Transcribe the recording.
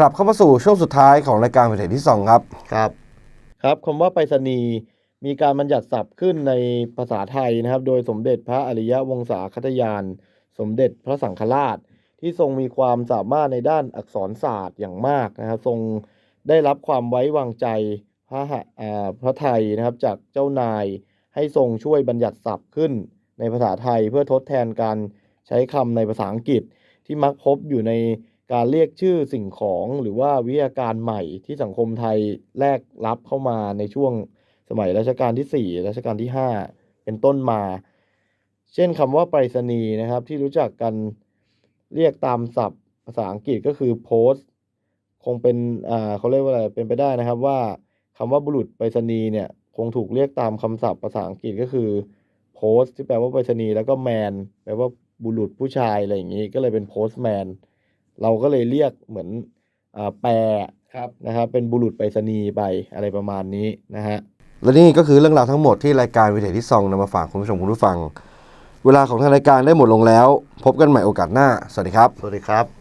กลับเข้ามาสู่ช่วงสุดท้ายของรายการเพจที่ 2 ครับ ครับ ครับคำว่าไปรษณีย์มีการบัญญัติศัพท์ขึ้นในภาษาไทยนะครับ โดยสมเด็จพระอริยวงศาคตยาน สมเด็จพระสังฆราช ที่ทรงมีความสามารถในด้านอักษรศาสตร์อย่างมากนะครับ ทรงได้รับความไว้วางใจพระหะพระไทยนะครับจากเจ้านายให้ทรงช่วยบัญญัติศัพท์ขึ้นในภาษาไทยเพื่อทดแทนการใช้คำในภาษาอังกฤษที่มักพบอยู่ใน การเรียกชื่อสิ่งของหรือว่าวิทยาการใหม่ที่สังคมไทยแลกรับเข้ามาในช่วงสมัยรัชกาลที่ 4 รัชกาลที่ 5 เป็นต้นมา เช่นคำว่าไปรษณีย์นะครับ ที่รู้จักกันเรียกตามศัพท์ภาษาอังกฤษก็คือ post คงเป็นอ่าเขาเรียกว่าอะไรเป็นไปได้นะครับว่าคำว่าบุรุษไปรษณีย์เนี่ยคงถูกเรียกตามคำศัพท์ภาษาอังกฤษก็คือ post ที่แปลว่าไปรษณีย์แล้วก็ man แปลว่าบุรุษผู้ชายอะไรอย่างนี้ก็เลยเป็น postman เราก็เลยเรียกเหมือนอ่าแปลครับนะครับเป็นบุรุษไปรษณีย์ไปอะไรประมาณนี้นะฮะและนี่ก็คือเรื่องราวทั้งหมดที่รายการวิทยที่2นำมาฝากคุณผู้ชมคุณผู้ฟัง เวลาของทางรายการได้หมดลงแล้ว พบกันใหม่โอกาสหน้า สวัสดีครับ สวัสดีครับ